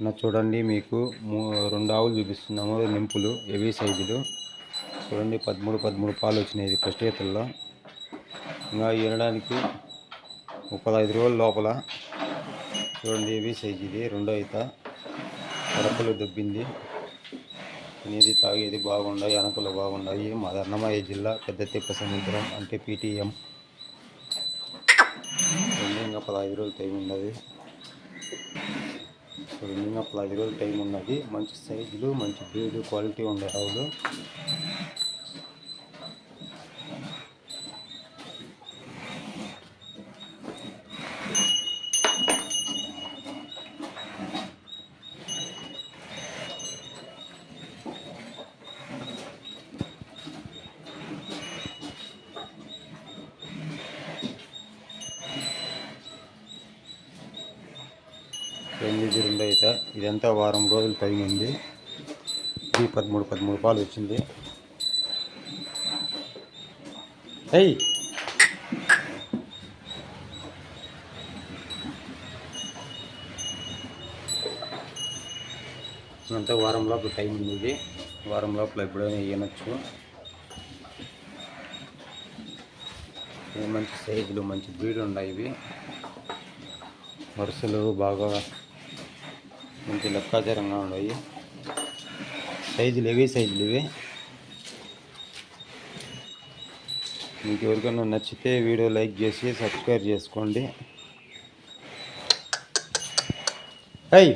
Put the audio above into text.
నా చూడండి మీకు మూ- రెండు ఆవులు చూపిస్తున్నాము. నింపులు హెవీ సైజులు. చూడండి పదమూడు పదమూడు పాలు వచ్చినాయి ఇది ఫస్ట్ ఈతల్లో. ఇంకా ఈనడానికి ముప్పదైదు రోజుల లోపల. చూడండి హెవీ సైజు ఇది రెండో ఈత. కడపలు దొబ్బింది. తినేది తాగేది బాగుండాయి అనకలు బాగుండాయి మా అన్నమయ్య జిల్లా పెద్ద తిప్ప సముద్రం అంటే పీటీఎం. ఇంకా పదహైదు రోజులు టైం ఉండదు. సో ఇంకా పది రోజులు టైం ఉన్నది. మంచి సైజులు మంచి బ్రీడ్ క్వాలిటీ ఉండే ఆవులు ఎనిమిది రెండు అయితే ఇదంతా వారం రోజులు తగిలింది ఈ ఇది పదమూడు పదమూడు పాలు వచ్చింది. అయ్యి ఇదంతా వారం లోపల టైం ఉంది ఇది. వారం లోపల ఎప్పుడైనా వేయనొచ్చు మంచి సైజులు మంచి బ్రీడ్ ఉన్నాయి ఇవి. వరుసలు బాగా మంచి లెక్కాచారంగా ఉన్నాయి. సైజులు ఇవి సైజులు ఇవి? మీకు ఎవరికైనా నచ్చితే వీడియో లైక్ చేసి సబ్స్క్రైబ్ చేసుకోండి. అయ్యి